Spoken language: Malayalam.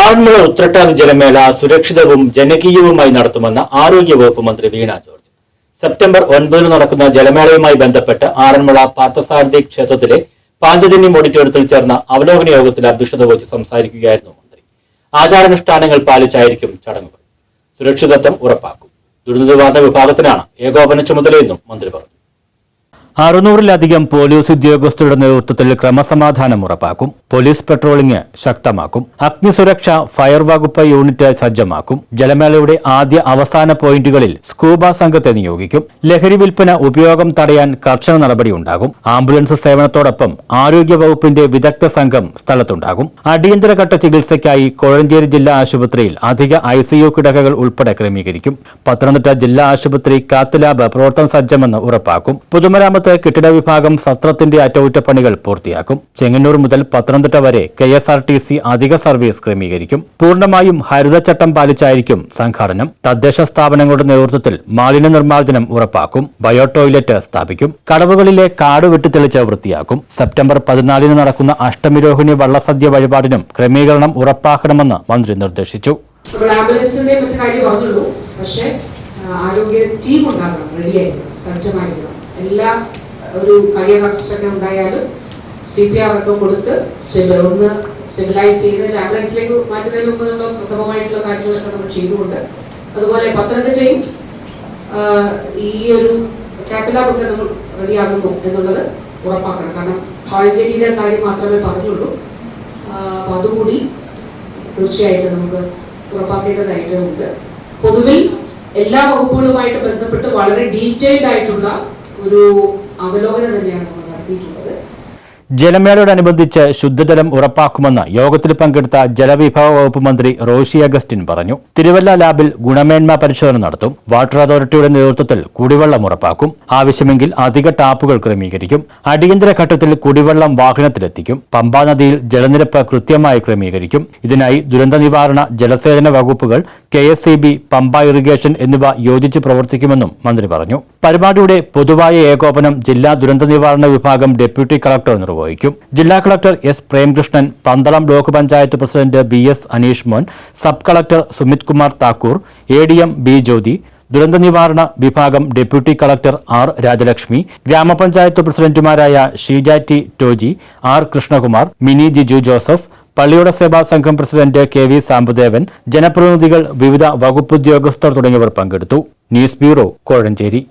ആറന്മുള ഉത്രട്ടാതി ജലമേള സുരക്ഷിതവും ജനകീയവുമായി നടത്തുമെന്ന് ആരോഗ്യവകുപ്പ് മന്ത്രി വീണ ജോർജ്. സെപ്റ്റംബർ ഒൻപതിന് നടക്കുന്ന ജലമേളയുമായി ബന്ധപ്പെട്ട് ആറന്മുള പാർത്ഥസാരഥി ക്ഷേത്രത്തിലെ പാഞ്ചജന്യം ഓഡിറ്റോറിയത്തിൽ ചേർന്ന അവലോകന യോഗത്തിൽ അധ്യക്ഷത വഹിച്ച് സംസാരിക്കുകയായിരുന്നു മന്ത്രി. ആചാരാനുഷ്ഠാനങ്ങൾ പാലിച്ചായിരിക്കും ചടങ്ങുകൾ. സുരക്ഷിതത്വം ഉറപ്പാക്കും. ദുരന്തനിവാരണ വിഭാഗത്തിനാണ് ഏകോപന ചുമതലയെന്നും മന്ത്രി പറഞ്ഞു. അറുന്നൂറിലധികം പോലീസ് ഉദ്യോഗസ്ഥരുടെ നേതൃത്വത്തിൽ ക്രമസമാധാനം ഉറപ്പാക്കും. പോലീസ് പെട്രോളിംഗ് ശക്തമാക്കും. അഗ്നിസുരക്ഷ ഫയർ വകുപ്പ് യൂണിറ്റ് സജ്ജമാക്കും. ജലമേളയുടെ ആദ്യ അവസാന പോയിന്റുകളിൽ സ്കൂബ സംഘത്തെ നിയോഗിക്കും. ലഹരി വിൽപ്പന ഉപയോഗം തടയാൻ കർശന നടപടിയുണ്ടാകും. ആംബുലൻസ് സേവനത്തോടൊപ്പം ആരോഗ്യ വകുപ്പിന്റെ വിദഗ്ധ സംഘം സ്ഥലത്തുണ്ടാകും. അടിയന്തരഘട്ട ചികിത്സയ്ക്കായി കോഴഞ്ചേരി ജില്ലാ ആശുപത്രിയിൽ അധിക ഐസിയു കിടക്കകൾ ഉൾപ്പെടെ ക്രമീകരിക്കും. പത്തനംതിട്ട ജില്ലാ ആശുപത്രി കാത്ത് ലാബ് പ്രവർത്തന സജ്ജമെന്ന് ഉറപ്പാക്കും. പൊതുമരാമത്ത് കെട്ടിട വിഭാഗം സത്രത്തിന്റെ അറ്റകുറ്റപ്പണികൾ പൂർത്തിയാക്കും. ചെങ്ങന്നൂർ മുതൽ പത്തനംതിട്ട വരെ K S R T C അധിക സർവീസ് ക്രമീകരിക്കും. പൂർണമായും ഹരിതചട്ടം പാലിച്ചായിരിക്കും സംഘാടനം. തദ്ദേശ സ്ഥാപനങ്ങളുടെ നേതൃത്വത്തിൽ മാലിന്യ നിർമ്മാർജനം ഉറപ്പാക്കും. ബയോ ടോയ്ലറ്റ് സ്ഥാപിക്കും. കടവുകളിലെ കാട് വെട്ടിത്തെളിച്ച് വൃത്തിയാക്കും. സെപ്റ്റംബർ പതിനാലിന് നടക്കുന്ന അഷ്ടമിരോഹിണി വള്ളസദ്യ വഴിപാടിനും ക്രമീകരണം ഉറപ്പാക്കണമെന്ന് മന്ത്രി നിർദ്ദേശിച്ചു. ആംബുലൻസിന്റെ പക്ഷേ ആരോഗ്യ ടീം ഉണ്ടാകണം റെഡിയായിരിക്കണം. സജ്ജമായിരിക്കണം. എല്ലാ ഒരു കഴിയ ഒക്കെ ഉണ്ടായാലും സി പി ആർ ഒക്കെ കൊടുത്ത് ഒന്ന് സ്റ്റെബിലൈസ് ചെയ്ത് ആംബുലൻസിലേക്ക് മാറ്റുന്നതിന് മുമ്പ് നമ്മൾ പ്രഥമമായിട്ടുള്ള കാര്യങ്ങളൊക്കെ നമ്മൾ ചെയ്തുകൊണ്ട് അതുപോലെ പത്തനംതിട്ടയും ഈ ഒരു കാറ്റലാബൊക്കെ നമ്മൾ റെഡിയാകുന്നു എന്നുള്ളത് ഉറപ്പാക്കണം. കാരണം കോഴഞ്ചേരിയുടെ കാര്യം മാത്രമേ പറഞ്ഞുള്ളൂ. അപ്പൊ അതുകൂടി തീർച്ചയായിട്ടും നമുക്ക് ഉറപ്പാക്കേണ്ടതായിട്ടുണ്ട് പൊതുവിൽ എല്ലാ വകുപ്പുകളുമായിട്ട് ബന്ധപ്പെട്ട് വളരെ ഡീറ്റെയിൽഡ് ആയിട്ടുള്ള ഒരു അവലോകനം തന്നെയാണ് നമ്മൾ നടത്തിയിട്ടുള്ളത്. ജലമേളയോടനുബന്ധിച്ച് ശുദ്ധജലം ഉറപ്പാക്കുമെന്ന് യോഗത്തിൽ പങ്കെടുത്ത ജലവിഭവ വകുപ്പ് മന്ത്രി റോഷി അഗസ്റ്റിൻ പറഞ്ഞു. തിരുവല്ല ലാബിൽ ഗുണമേന്മ പരിശോധന നടത്തും. വാട്ടർ അതോറിറ്റിയുടെ നേതൃത്വത്തിൽ കുടിവെള്ളം ഉറപ്പാക്കും. ആവശ്യമെങ്കിൽ അധിക ടാപ്പുകൾ ക്രമീകരിക്കും. അടിയന്തര ഘട്ടത്തിൽ കുടിവെള്ളം വാഹനത്തിലെത്തിക്കും. പമ്പാ നദിയിൽ ജലനിരപ്പ് കൃത്യമായി ക്രമീകരിക്കും. ഇതിനായി ദുരന്ത നിവാരണ ജലസേചന വകുപ്പുകൾ K S E B Pamba irrigation എന്നിവ യോജിച്ച് പ്രവർത്തിക്കുമെന്നും മന്ത്രി പറഞ്ഞു. പരിപാടിയുടെ പൊതുവായ ഏകോപനം ജില്ലാ ദുരന്ത നിവാരണ വിഭാഗം ഡെപ്യൂട്ടി കളക്ടർ നിർവഹിക്കും ജില്ലാ collector S Premkrishnan Pandalam block panchayat president B S Aneesh Mon sub collector Sumit Kumar Thakur A D M B Jyothi ദുരന്ത നിവാരണ വിഭാഗം ഡെപ്യൂട്ടി കളക്ടർ ആർ രാജലക്ഷ്മി ഗ്രാമപഞ്ചായത്ത് പ്രസിഡന്റുമാരായ ഷീജ ടി ടോജി ആർ കൃഷ്ണകുമാർ മിനി ജിജു ജോസഫ് പള്ളിയുടെ സേവാ സംഘം പ്രസിഡന്റ് കെ വി സാമ്പുദേവൻ ജനപ്രതിനിധികൾ വിവിധ വകുപ്പ് ഉദ്യോഗസ്ഥർ തുടങ്ങിയവർ പങ്കെടുത്തു. News bureau Kozhencherry.